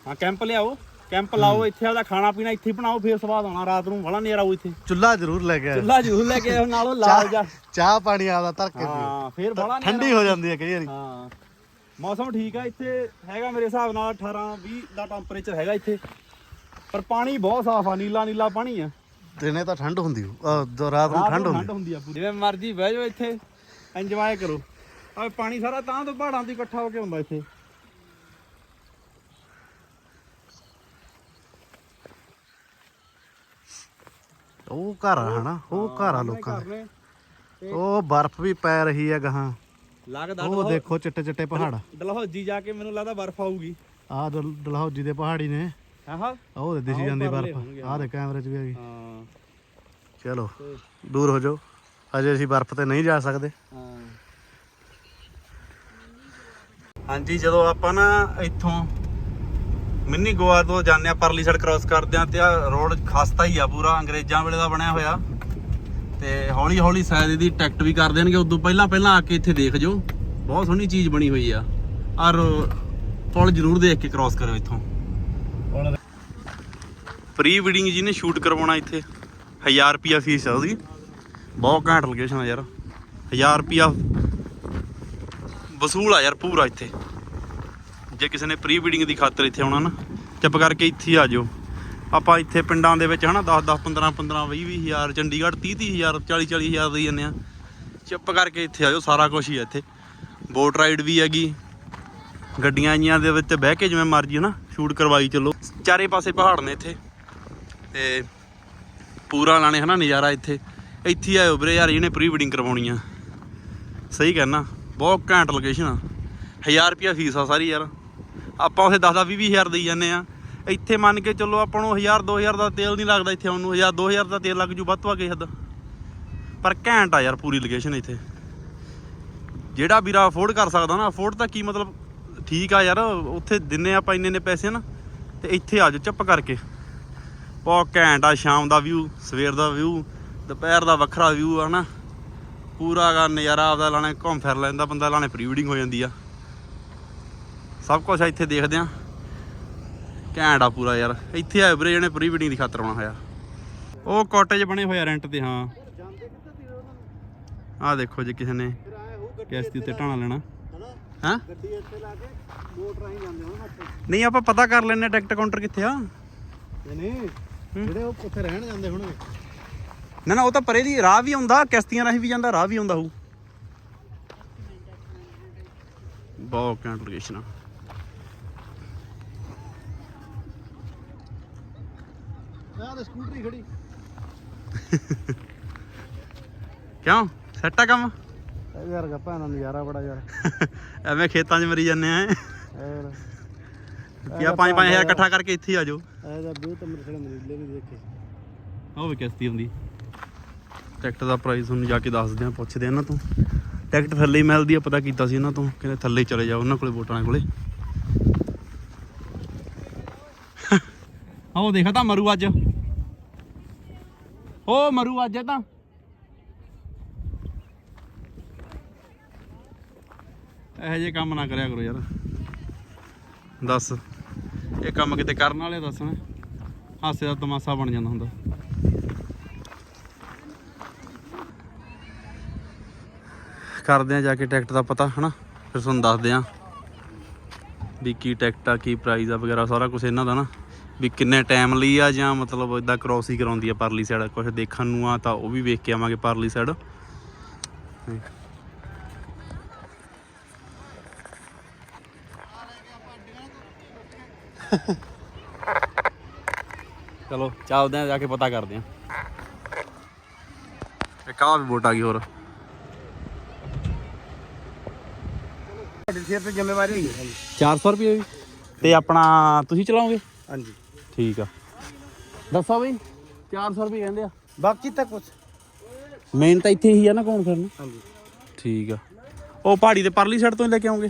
ਹਾਂ ਕੈਂਪ ਲਿਆਓ। ਕੈਂਪ ਲਾਓ ਇੱਥੇ ਆਪਦਾ ਖਾਣਾ ਪੀਣਾ ਇੱਥੇ ਹੀ ਬਣਾਓ ਫੇਰ ਸਵਾਦ ਆਉਣਾ ਰਾਤ ਨੂੰ ਬੜਾ ਨੇਰਾ ਆਊ ਇੱਥੇ।
ਚੁੱਲਾ ਜ਼ਰੂਰ ਲੈ ਕੇ ਆਓ
ਚੁੱਲਾ ਜੂਹ ਲੈ ਕੇ ਆਓ ਨਾਲੋਂ ਲਾਲ ਜਾ।
ਚਾਹ ਪਾਣੀ ਆਦਾ ਧਰ ਕੇ ਪੀਓ।
ਹਾਂ ਫੇਰ ਬੜਾ
ਠੰਡੀ ਹੋ ਜਾਂਦੀ ਹੈ ਕਈ ਵਾਰੀ।
ਹਾਂ। ਮੌਸਮ ਠੀਕ ਆ ਇੱਥੇ ਹੈਗਾ ਮੇਰੇ ਹਿਸਾਬ ਨਾਲ 18 20 ਦਾ ਟੈਂਪਰੇਚਰ ਹੈਗਾ ਇੱਥੇ। ਪਰ ਪਾਣੀ ਬਹੁਤ ਸਾਫ਼ ਆ ਨੀਲਾ ਨੀਲਾ ਪਾਣੀ ਆ।
ਦਿਨੇ ਤਾਂ ਠੰਡ ਹੁੰਦੀ ਹੋ ਅਹ, ਦ- ਰਾਤ ਨੂੰ ਠੰਡ ਹੁੰਦੀ
ਹੁੰਦੀ ਆ ਪੂਰੀ। ਜਿਵੇਂ ਮਰਜ਼ੀ ਬਹਿ ਜਾਓ ਇੱਥੇ ਇੰਜੋਏ ਕਰੋ। ਆ ਪਾਣੀ ਸਾਰਾ ਤਾਂ ਤੋਂ ਪਹਾੜਾਂ ਤੋਂ ਹੀ ਇਕੱਠਾ ਹੋ ਕੇ ਹੁੰਦਾ ਇੱਥੇ।
ਉਹ ਘਰ ਆ ਹਨਾ? ਉਹ ਘਰ ਆ ਲੋਕਾਂ ਦੇ। ਉਹ ਬਰਫ਼ ਵੀ ਪੈ ਰਹੀ ਹੈ ਗਾਹਾਂ।
ਲੱਗਦਾ
ਉਹ ਦੇਖੋ ਚਿੱਟੇ ਚਿੱਟੇ ਪਹਾੜ।
ਡਲਹੌਜੀ ਜਾ ਕੇ ਮੈਨੂੰ ਲੱਗਦਾ ਬਰਫ਼ ਆਊਗੀ।
ਦਲ- ਡਲਹੌਜੀ ਦੇ ਪਹਾੜੀ ਨੇ।
ਆਹਾ।
ਉਹ ਦਿਸੀ ਜਾਂਦੀ ਬਰਫ਼। ਆਹ ਦੇ ਕੈਮਰੇ 'ਚ ਵੀ ਹੈਗੀ।
ਹਾਂ।
ਚਲੋ ਦੂਰ ਹੋ ਜਾਓ। ਅਜੇ ਅਸੀਂ ਬਰਫ਼ ਤੇ ਨਹੀਂ ਜਾ ਸਕਦੇ।
ਹਾਂ। ਹਾਂਜੀ ਜਦੋਂ ਆਪਾਂ ਨਾ ਇੱਥੋਂ ਮਿੰਨੀ ਗੋਆ ਤੋਂ ਜਾਂਦੇ ਆ ਪਰਲੀ ਸਾਈਡ ਕ੍ਰਾਸ ਕਰਦੇ ਆ ਤੇ ਆ ਰੋਡ ਖਸਤਾ ਹੀ ਆ ਪੂਰਾ ਅੰਗਰੇਜ਼ਾਂ ਵੇਲੇ ਦਾ ਬਣਿਆ ਹੋਇਆ। ਤੇ ਹੌਲੀ ਹੌਲੀ ਸ਼ਾਇਦ ਇਹਦੀ ਟਿਕਟ ਵੀ ਕਰ ਦੇਣਗੇ। ਉਦੋਂ ਪਹਿਲਾਂ ਪਹਿਲਾਂ ਆ ਕੇ ਇੱਥੇ ਦੇਖ ਜਾਓ ਬਹੁਤ ਸੋਹਣੀ ਚੀਜ਼ ਬਣੀ ਹੋਈ ਆ। ਔਰ ਪੁਲ ਜ਼ਰੂਰ ਦੇਖ ਕੇ ਕ੍ਰਾਸ ਕਰਿਓ ਇੱਥੋਂ। ਪ੍ਰੀ ਵੀਡਿੰਗ ਜਿਹਨੇ ਸ਼ੂਟ ਕਰਵਾਉਣਾ ਇੱਥੇ 1000 ਰੁਪਿਆ ਫੀਸ ਆ ਉਹਦੀ ਬਹੁਤ ਘੈਂਟ ਲੋਕੇਸ਼ਨ ਆ ਯਾਰ। 1000 ਰੁਪਿਆ ਵਸੂਲ ਆ ਯਾਰ ਪੂਰਾ ਇੱਥੇ। ਜੇ ਕਿਸੇ ਨੇ ਪ੍ਰੀ ਵੈਡਿੰਗ ਦੀ ਖਾਤਰ ਇੱਥੇ ਆਉਣਾ ਨਾ, ਚੁੱਪ ਕਰਕੇ ਇੱਥੇ ਹੀ ਆ ਜਾਓ। ਆਪਾਂ ਇੱਥੇ ਪਿੰਡਾਂ ਦੇ ਵਿੱਚ ਹਨਾ 10 10 15 15 20 20 ਹਜ਼ਾਰ, ਚੰਡੀਗੜ੍ਹ 30 30 ਹਜ਼ਾਰ 40 40 ਹਜ਼ਾਰ ਦੇ ਜਾਂਦੇ ਆ। ਚੁੱਪ ਕਰਕੇ ਇੱਥੇ ਆ ਜਾਓ, ਸਾਰਾ ਕੁਝ ਹੀ ਆ ਇੱਥੇ। ਬੋਟ ਰਾਈਡ ਵੀ ਹੈਗੀ। ਗੱਡੀਆਂ ਆਈਆਂ ਦੇ ਵਿੱਚ ਬਹਿ ਕੇ ਜਿਵੇਂ ਮਰਜ਼ੀ ਹਨਾ, ਸ਼ੂਟ ਕਰਵਾਈ ਚੱਲੋ। ਚਾਰੇ ਪਾਸੇ ਪਹਾੜ ਨੇ ਇੱਥੇ। ਤੇ ਪੂਰਾ ਲਾਣੇ ਹਨਾ ਨਜ਼ਾਰਾ ਇੱਥੇ। ਇੱਥੇ ਹੀ ਆਇਓ ਵੀਰੇ ਯਾਰ, ਜਿਹਨੇ ਪ੍ਰੀ ਵੈਡਿੰਗ ਕਰਵਾਉਣੀ ਆ। ਸਹੀ ਕਹਿਣਾ, ਬਹੁਤ ਘੈਂਟ ਲੋਕੇਸ਼ਨ ਆ। 1000 ਰੁਪਿਆ ਫੀਸ ਆ ਸਾਰੀ ਯਾਰ। ਆਪਾਂ ਉਥੇ 10 10 20 ਹਜ਼ਾਰ ਦੇਈ ਜਾਂਦੇ ਆ। ਇੱਥੇ ਮੰਨ ਕੇ ਚੱਲੋ ਆਪਾਂ ਨੂੰ 1000 2000 ਦਾ ਤੇਲ ਨਹੀਂ ਲੱਗਦਾ ਇੱਥੇ ਉਹਨੂੰ ਨੂੰ। 1000 2000 ਦਾ ਤੇਲ ਲੱਗ ਜੂ ਵੱਧ ਤੋਂ ਵੱਧ ਕਿਸੇ ਪਰ ਘੈਂਟ ਆ ਯਾਰ ਪੂਰੀ ਲੋਕੇਸ਼ਨ ਇੱਥੇ। ਜਿਹੜਾ ਵੀਰਾ ਅਫੋਰਡ ਕਰ ਸਕਦਾ ਨਾ ਅਫੋਰਡ ਤਾਂ ਕੀ ਮਤਲਬ ਠੀਕ ਆ ਯਾਰ, ਉੱਥੇ ਦਿੰਨੇ ਆਪਾਂ ਇੰਨੇ ਨੇ ਪੈਸੇ ਨਾ, ਤੇ ਇੱਥੇ ਆ ਜਾਓ ਚੁੱਪ ਕਰਕੇ। ਬਹੁਤ ਘੈਂਟ ਆ ਸ਼ਾਮ ਦਾ ਵਿਊ ਸਵੇਰ ਦਾ ਵਿਊ ਦੁਪਹਿਰ ਦਾ ਵੱਖਰਾ ਵਿਊ ਆ ਨਾ ਪੂਰਾ ਗਾ ਨਜ਼ਾਰਾ ਆਪਦਾ ਲਾਣੇ ਘੁੰਮ ਫਿਰ ਲੈਂਦਾ ਬੰਦਾ ਲਾਣੇ ਪ੍ਰੀ ਵੀਡਿੰਗ ਹੋ ਜਾਂਦੀ ਆ। ਸਭ ਕੁਝ ਇੱਥੇ ਦੇਖਦੇ ਆ। ਘੈਂਟ ਆ ਪੂਰਾ ਯਾਰ। ਇੱਥੇ ਆਏ ਵੀਰੇ ਜਿਹਨੇ ਪ੍ਰੀ ਵੀਡਿੰਗ ਦੀ ਖਾਤਰ ਆਉਣਾ ਹੋਇਆ। ਉਹ ਕਾਟੇਜ ਬਣੇ ਹੋਏ ਆ ਰੈਂਟ ਤੇ ਹਾਂ। ਆਹ ਦੇਖੋ ਜੇ ਕਿਸੇ ਨੇ ਕਿਸ਼ਤੀ ਉੱਤੇ ਢਾਣਾ ਲੈਣਾ। ਹਾਂ?
ਗੱਡੀ ਇੱਥੇ ਲਾ ਕੇ ਬੋਟ ਰਾਹੀਂ ਜਾਂਦੇ ਹੋ ਨਾ
ਨਹੀਂ ਆਪਾਂ ਪਤਾ ਕਰ ਲੈਣੇ ਟਿਕਟ ਕਾਊਂਟਰ ਕਿੱਥੇ ਆ।
ਨਹੀਂ। ਜਿਹੜੇ ਉਹ ਉੱਥੇ ਰਹਿਣ ਜਾਂਦੇ ਹੋਣਗੇ।
ਨਾ ਨਾ ਉਹ ਤਾਂ ਪਰੇ ਦੀ ਰਾਹ ਵੀ ਆਉਂਦਾ ਕਿਸ਼ਤੀਆਂ ਰਾਹੀਂ ਵੀ ਜਾਂਦਾ ਰਾਹ ਵੀ ਆਉਂਦਾ ਹੋਊ। ਬਹੁਤ ਘੈਂਟ ਲੋਕੇਸ਼ਨ ਆ।
ਸਕੂਟਰੀ ਖੜੀ।
ਕਿਉਂ? ਸੈੱਟ ਆ ਕੰਮ?
ਇਹ ਯਾਰ ਗੱਪਾਂ ਦਾ ਨਜ਼ਾਰਾ ਬੜਾ ਯਾਰ।
ਐਵੇਂ ਖੇਤਾਂ 'ਚ ਮਰੀ ਜਾਂਦੇ ਆ ਕਿਆ 5-5000 ਇਕੱਠਾ ਕਰਕੇ ਇੱਥੇ ਹੀ ਆ ਜਾਓ।
ਇਹਦਾ ਵਿਊ ਤਾਂ ਮੇਰੇ ਮਰੀਲੇ ਵੀ ਦੇਖੇ
ਉਹ ਵੀ ਕਿਸ਼ਤੀ ਹੁੰਦੀ। ਟਿਕਟ ਦਾ ਪ੍ਰਾਈਸ ਤੁਹਾਨੂੰ ਜਾ ਕੇ ਦੱਸਦੇ ਆ ਪੁੱਛਦੇ ਆ ਇਹਨਾਂ ਤੋਂ। ਟਿਕਟ ਥੱਲੇ ਹੀ ਮਿਲਦੀ ਆ, ਪਤਾ ਕੀਤਾ ਸੀ ਇਹਨਾਂ ਤੋਂ, ਕਹਿੰਦੇ ਥੱਲੇ ਹੀ ਚਲੇ ਜਾਓ, ਉਹਨਾਂ ਕੋਲੇ ਵੋਟਾਂ ਕੋਲੇ। ਆਹ ਉਹ ਦੇਖਾ ਤਾਂ ਮਰੂ ਅੱਜ। ਉਹ ਮਰੂ ਅੱਜ ਤਾਂ। ਇਹੋ ਜਿਹੇ ਕੰਮ ਨਾ ਕਰਿਆ ਕਰੋ ਯਾਰ। ਦੱਸ। ਇਹ ਕੰਮ ਕਿਤੇ ਕਰਨ ਵਾਲੇ ਦੱਸਣ ਹਾਸੇ ਦਾ ਤਮਾਸ਼ਾ ਬਣ ਜਾਂਦਾ ਹੁੰਦਾ। ਕਰਦੇ ਆ ਜਾ ਕੇ ਟਿਕਟ ਦਾ ਪਤਾ, ਹਨਾ? ਫਿਰ ਤੁਹਾਨੂੰ ਦੱਸਦੇ ਆ ਵੀ ਕੀ ਟਿਕਟ ਆ, ਕੀ ਪ੍ਰਾਈਸ ਆ ਵਗੈਰਾ, ਸਾਰਾ ਕੁਝ ਇਹਨਾਂ ਦਾ ਨਾ। ਵੀ ਕਿੰਨੇ ਟਾਈਮ ਲਈ ਆ ਜਾਂ ਮਤਲਬ ਇਦਾਂ ਕ੍ਰੋਸ ਹੀ ਕਰਾਉਂਦੀ ਆ ਪਰਲੀ ਸਾਈਡ ਕੁਝ ਦੇਖਣ ਨੂੰ ਆ ਤਾਂ ਉਹ ਵੀ ਵੇਖ ਕੇ ਆਵਾਂਗੇ ਪਰਲੀ ਸਾਈਡ ਚਲੋ ਚੱਲਦੇ ਆ ਜਾ ਕੇ ਪਤਾ ਕਰਦੇ ਆ ਇੱਕ ਆਹ ਵੀ ਵੋਟ ਆ ਗਈ ਹੋਰ
ਤੁਹਾਡੇ ਸਿਰ ਤੇ ਜ਼ਿੰਮੇਵਾਰੀ ਹੋਈ ਹੈ
400 ਰੁਪਏ ਵੀ ਤੇ ਆਪਣਾ ਤੁਸੀਂ ਚਲਾਓਗੇ
ਹਾਂਜੀ
ਠੀਕ ਆ ਦੱਸੋ ਬਈ 400 ਰੁਪਏ ਕਹਿੰਦੇ ਆ
ਬਾਕੀ ਤਾਂ ਕੁਝ
ਮੇਨ ਤਾਂ ਇੱਥੇ ਹੀ ਆ ਨਾ ਕੌਣ ਕਰਨਾ
ਹਾਂਜੀ
ਠੀਕ ਆ ਉਹ ਪਹਾੜੀ ਦੇ ਪਰਲੀ ਸਾਈਡ ਤੋਂ ਹੀ ਲੈ ਕੇ ਆਉਂਗੇ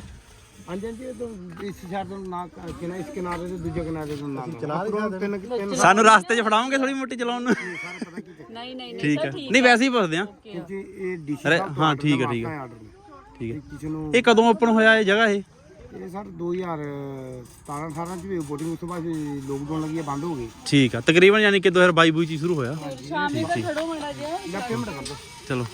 ਹਾਂਜੀ ਹਾਂਜੀ ਇਹ ਤਾਂ ਇਸ ਸ਼ਹਿਰ ਤੋਂ ਨਾ ਕਿਨਾ ਇਸ ਕਿਨਾਰੇ ਤੇ ਦੂਜੇ ਕਿਨਾਰੇ ਤੋਂ ਨਾ ਚਲਾ ਰਹੇ ਤਿੰਨ ਤਿੰਨ
ਸਾਨੂੰ ਰਸਤੇ 'ਚ ਫੜਾਓਗੇ ਥੋੜੀ ਮੋਟੀ ਚਲਾਉਣ ਨੂੰ?
ਨਹੀਂ ਨਹੀਂ ਨਹੀਂ
ਠੀਕ ਆ ਨਹੀਂ ਵੈਸੇ ਹੀ ਪੁੱਛਦੇ ਆ
ਕਿਉਂਕਿ ਇਹ ਡਿਸ਼
ਅਰੇ, ਹਾਂ, ਠੀਕ ਹੈ, ਠੀਕ ਹੈ। ਠੀਕ
ਇਹ ਕਿਸੇ ਨੂੰ
ਆ ਇਹ ਕਦੋਂ ਓਪਨ ਹੋਇਆ ਇਹ ਜਗ੍ਹਾ ਇਹ?
ਇਹ ਸਰ 2017 18 ਚ ਵੀ VOTING ਉਸ ਤੋਂ ਬਾਅਦ ਲੋਕਡਾਊਨ ਲੱਗੀ ਹੈ ਬੰਦ ਹੋ ਗਈ।
ਠੀਕ ਆ। ਤਕਰੀਬਨ ਯਾਨੀ ਕਿ 2022 ਚ ਹੀ ਸ਼ੁਰੂ ਹੋਇਆ।
ਸ਼ਾਮੀ ਤਾਂ ਖੜੋ ਮੜਾ ਜਿਹਾ।
ਦੋ
ਚਲੋ।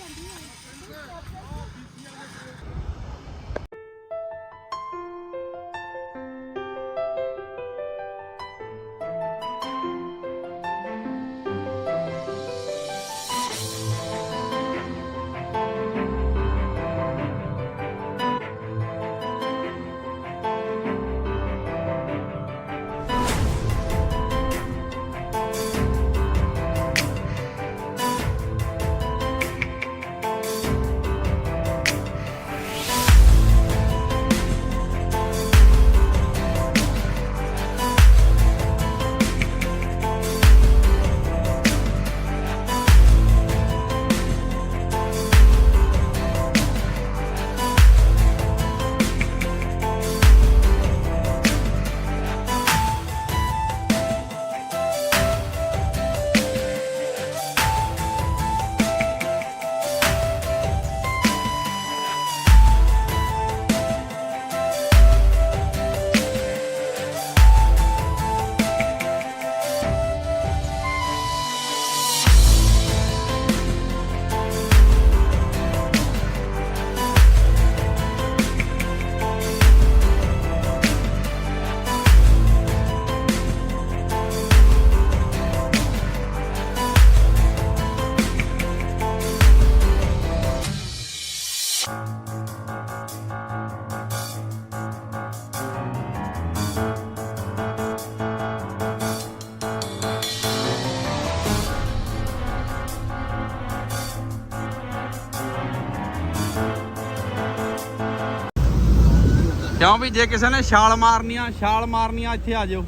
ਕਿਉਂ ਵੀ ਜੇ ਕਿਸੇ ਨੇ ਛਾਲ ਮਾਰਨੀ ਆ ਛਾਲ ਮਾਰਨੀ ਆ ਇੱਥੇ ਆ ਜਾਓ।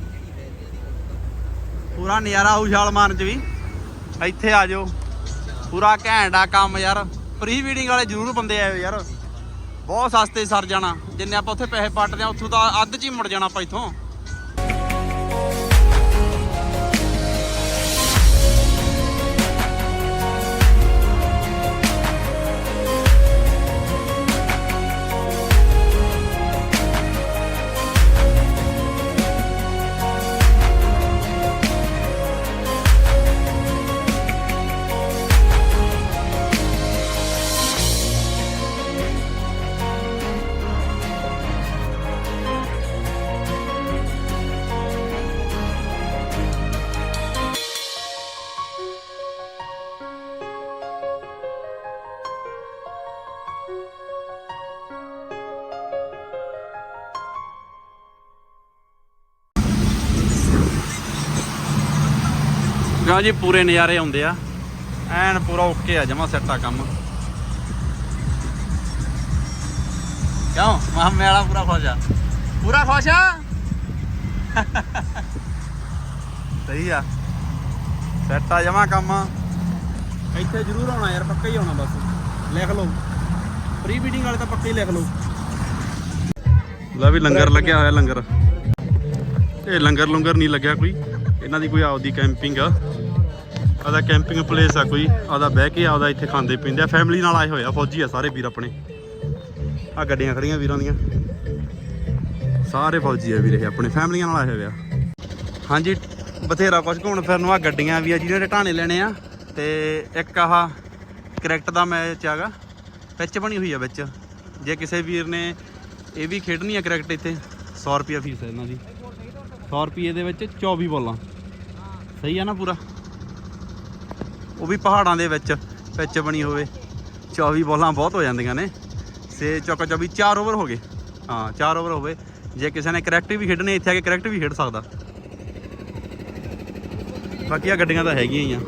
ਪੂਰਾ ਨਜ਼ਾਰਾ ਆਊ ਛਾਲ ਮਾਰਨ ਚ ਵੀ। ਇੱਥੇ ਆ ਜਾਓ। ਪੂਰਾ ਘੈਂਟ ਆ ਕੰਮ ਯਾਰ। ਪ੍ਰੀ ਵੀਡਿੰਗ ਵਾਲੇ ਜ਼ਰੂਰ ਬੰਦੇ ਆਇਓ ਯਾਰ। ਬਹੁਤ ਸਸਤੇ ਸਰ ਜਾਣਾ। ਜਿੰਨੇ ਆਪਾਂ ਉੱਥੇ ਪੈਸੇ ਪੱਟਦੇ ਆ, ਉੱਥੋਂ ਤਾਂ ਅੱਧ ਚ ਹੀ ਮੁੜ ਜਾਣਾ ਆਪਾਂ ਇੱਥੋਂ। ਗਾ ਜੀ, ਪੂਰੇ ਨਜ਼ਾਰੇ ਆਉਂਦੇ ਆ। ਐਨ ਪੂਰਾ ਓਕੇ ਆ, ਜਮਾ ਸੈੱਟ ਆ ਕੰਮ। ਕਿਉਂ? ਮਾਮੇ ਵਾਲਾ ਪੂਰਾ ਖੁਸ਼ ਆ। ਪੂਰਾ ਖੁਸ਼ ਆ? (laughs) ਸਹੀ ਆ। ਸੈੱਟ ਆ ਜਮਾ ਕੰਮ। ਇੱਥੇ ਜ਼ਰੂਰ ਆਉਣਾ ਯਾਰ, ਪੱਕਾ ਹੀ ਆਉਣਾ ਬਸ। ਲਿਖ ਲਓ। ਪ੍ਰੀ ਮੀਟਿੰਗ ਵਾਲੇ ਤਾਂ ਪੱਕੇ ਹੀ ਲਿਖ ਲਓ। ਲੈ ਵੀ ਲੰਗਰ ਲੱਗਿਆ ਹੋਇਆ ਲੰਗਰ। ਇਹ ਲੰਗਰ ਲੰਗਰ ਨਹੀਂ ਲੱਗਿਆ ਕੋਈ। ਇਹਨਾਂ ਦੀ ਕੋਈ ਆਪਦੀ ਕੈਂਪਿੰਗ ਆ। ਆਦਾ ਕੈਂਪਿੰਗ ਪਲੇਸ ਆ ਕੋਈ, ਆਦਾ ਬਹਿ ਕੇ ਆਪਦਾ ਇੱਥੇ ਖਾਂਦੇ ਪੀਂਦੇ ਆ। ਫੈਮਿਲੀ ਨਾਲ ਆਏ ਹੋਏ ਆ, ਫੌਜੀ ਆ ਸਾਰੇ ਵੀਰ ਆਪਣੇ। ਆ ਗੱਡੀਆਂ ਖੜੀਆਂ ਵੀਰਾਂ ਦੀਆਂ। ਸਾਰੇ ਫੌਜੀ ਆ ਵੀਰੇ ਆਪਣੇ ਫੈਮਲੀਆਂ ਨਾਲ ਆਏ ਹੋਏ ਆ। ਹਾਂਜੀ, ਬਥੇਰਾ ਕੁਝ ਘੁੰਮਣ ਫਿਰਨ ਨੂੰ ਆ ਗੱਡੀਆਂ ਵੀ ਆ ਜਿਹਨਾਂ ਦੇ ਢਾਣੇ ਲੈਣੇ ਆ। ਤੇ ਇੱਕ ਆਹ ਕ੍ਰਿਕਟ ਦਾ ਮੈਚ ਆਗਾ ਪਿੱਚ ਬਣੀ ਹੋਈ ਆ ਵਿੱਚ। ਜੇ ਕਿਸੇ ਵੀਰ ਨੇ ਇਹ ਵੀ ਖੇਡਣੀ ਆ ਕ੍ਰਿਕਟ ਇੱਥੇ 100 ਰੁਪਿਆ ਫੀਸ ਹੈ ਇਹਨਾਂ ਦੀ। 100 ਰੁਪਏ ਦੇ ਵਿੱਚ 24 ਬੋਲਾਂ। ਸਹੀ ਆ ਨਾ ਪੂਰਾ? ਉਹ ਵੀ ਪਹਾੜਾਂ ਦੇ ਵਿੱਚ ਪਿੱਚ ਬਣੀ ਹੋਵੇ। 24 ਬੋਲਾਂ ਬਹੁਤ ਹੋ ਜਾਂਦੀਆਂ ਨੇ। ਸੇ ਚੌਕਾ 24 4 ਓਵਰ ਹੋ ਗਏ। ਹਾਂ, ਚਾਰ ਓਵਰ ਹੋਵੇ। ਜੇ ਕਿਸੇ ਨੇ ਕਰੈਕਟ ਵੀ ਖੇਡਣੇ, ਇੱਥੇ ਆ ਕੇ ਕਰੈਕਟ ਵੀ ਖੇਡ ਸਕਦਾ। ਬਾਕੀ ਆ ਗੱਡੀਆਂ ਤਾਂ ਹੈਗੀਆਂ ਹੀ ਆ।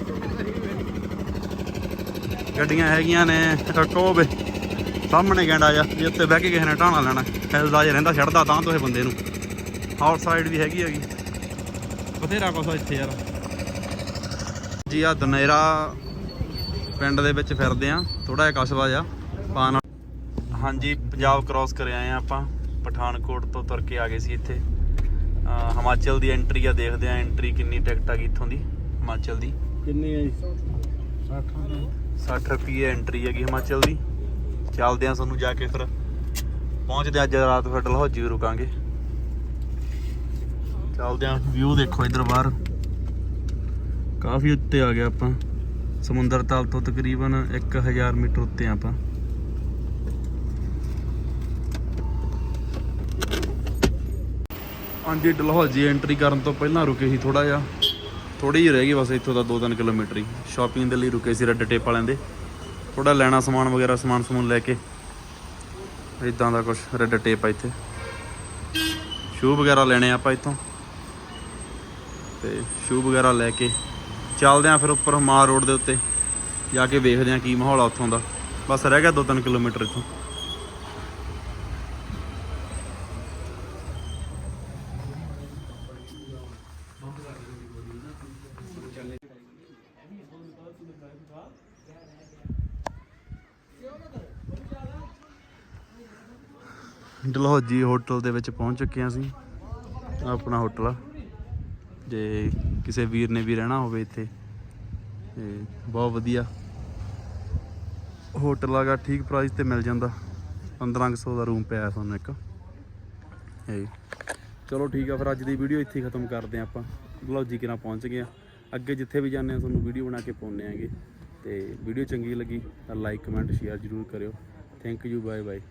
ਗੱਡੀਆਂ ਹੈਗੀਆਂ ਨੇ ਕੋਵੇ ਸਾਹਮਣੇ ਗੈਂਡਾ ਜਾ, ਜੇ ਉੱਤੇ ਬਹਿ ਕੇ ਕਿਸੇ ਨੇ ਢਾਣਾ ਲੈਣਾ। ਹਿਲਦਾ ਜਿਹਾ ਰਹਿੰਦਾ, ਛੱਡਦਾ ਤਾਂ ਤੋਂ ਬੰਦੇ ਨੂੰ। ਆਊਟਸਾਈਡ ਵੀ ਹੈਗੀ ਹੈਗੀ। ਬਥੇਰਾ ਕੁਛ ਇੱਥੇ ਯਾਰ। ਜੀ ਆ ਦਨੇਰਾ ਪਿੰਡ ਦੇ ਵਿੱਚ ਫਿਰਦੇ ਆ ਥੋੜਾ ਜਿਹਾ ਕਸਬਾ ਜਾ ਪਾਨ ਹਾਂਜੀ ਪੰਜਾਬ ਕ੍ਰਾਸ ਕਰ ਆਏ ਆ ਆਪਾਂ ਪਠਾਨਕੋਟ ਤੋਂ ਤੁਰ ਕੇ ਆ ਗਏ ਸੀ ਇੱਥੇ। ਹਿਮਾਚਲ ਦੀ ਐਂਟਰੀ ਆ ਦੇਖਦੇ ਆ ਐਂਟਰੀ ਕਿੰਨੀ ਟਿਕਟ ਆ ਗਈ ਇੱਥੋਂ ਦੀ ਹਿਮਾਚਲ ਦੀ।
ਕਿੰਨੇ ਆ
60 ਰੁਪਏ ਐਂਟਰੀ ਹੈਗੀ ਹਿਮਾਚਲ ਦੀ। ਚੱਲਦੇ ਆ ਸਾਨੂੰ ਜਾ ਕੇ ਫਿਰ ਪਹੁੰਚਦੇ ਆ ਅੱਜ ਰਾਤ ਫਿਰ ਡਲਹੌਜੀ ਰੁਕਾਂਗੇ। ਚੱਲਦੇ ਆ ਵਿਊ ਦੇਖੋ ਇਧਰ ਬਾਹਰ। ਕਾਫੀ ਉੱਤੇ ਆ ਗਿਆ ਆਪਾਂ। ਸਮੁੰਦਰ ਤਲ ਤੋਂ ਤਕਰੀਬਨ 1000 ਮੀਟਰ ਉੱਤੇ ਆ ਆਪਾਂ। ਹਾਂਜੀ ਡਲਹੌਜੀ ਐਂਟਰੀ ਕਰਨ ਤੋਂ ਪਹਿਲਾਂ ਰੁਕੇ ਸੀ ਥੋੜਾ ਜਿਹਾ। ਥੋੜੀ ਜਿਹੀ ਰਹਿ ਗਈ ਬਸ ਇੱਥੋਂ ਦਾ 2-3 ਕਿਲੋਮੀਟਰ ਹੀ। ਸ਼ਾਪਿੰਗ ਦੇ ਲਈ ਰੁਕੇ ਸੀ ਰੈੱਡ ਟੇਪ ਵਾਲਿਆਂ ਦੇ। ਥੋੜਾ ਲੈਣਾ ਸਮਾਨ ਵਗੈਰਾ ਸਮਾਨ ਸਮੂਨ ਲੈ ਕੇ। ਇਦਾਂ ਦਾ ਕੁਝ ਰੈੱਡ ਟੇਪ ਆ ਇੱਥੇ। ਸ਼ੂ ਵਗੈਰਾ ਲੈਣੇ ਆਪਾਂ ਇੱਥੋਂ। ਤੇ ਸ਼ੂ ਵਗੈਰਾ ਲੈ ਕੇ ਚੱਲਦੇ ਆ ਫਿਰ ਉੱਪਰ ਮਾਰ ਰੋਡ ਦੇ ਉੱਤੇ, ਜਾ ਕੇ ਵੇਖਦੇ ਆ ਕੀ ਮਾਹੌਲ ਆ ਉੱਥੋਂ ਦਾ। ਬਸ ਰਹਿ ਗਿਆ 2-3 ਕਿਲੋਮੀਟਰ ਇੱਥੋਂ। ਡਲਹੌਜੀ ਹੋਟਲ ਦੇ ਵਿੱਚ ਪਹੁੰਚ ਚੁੱਕੇ ਹਾਂ ਅਸੀਂ, ਆਪਣਾ ਹੋਟਲ ਆ। ਜੇ ਕਿਸੇ ਵੀਰ ਨੇ ਵੀ ਰਹਿਣਾ ਹੋਵੇ ਇੱਥੇ, ਤੇ ਬਹੁਤ ਵਧੀਆ। ਹੋਟਲ ਆਗਾ ਠੀਕ ਪ੍ਰਾਈਸ ਤੇ ਮਿਲ ਜਾਂਦਾ। 1500 ਦਾ ਰੂਮ ਪਿਆ ਤੁਹਾਨੂੰ ਇੱਕ। ਇਹ ਚਲੋ ਠੀਕ ਆ, ਫਿਰ ਅੱਜ ਦੀ ਵੀਡੀਓ ਇੱਥੇ ਖਤਮ ਕਰਦੇ ਹਾਂ ਆਪਾਂ। ਡਲਹੌਜੀ ਕਿਨਾਂ ਪਹੁੰਚ ਗਏ ਆ। ਅੱਗੇ ਜਿੱਥੇ ਵੀ ਜਾਂਦੇ ਆ, ਤੁਹਾਨੂੰ ਵੀਡੀਓ ਬਣਾ ਕੇ ਪਾਉਂਦੇ ਆਂਗੇ। ਤੇ ਵੀਡੀਓ ਚੰਗੀ ਲੱਗੀ ਤਾਂ ਲਾਈਕ ਕਮੈਂਟ ਸ਼ੇਅਰ ਜ਼ਰੂਰ ਕਰਿਓ। Thank you bye bye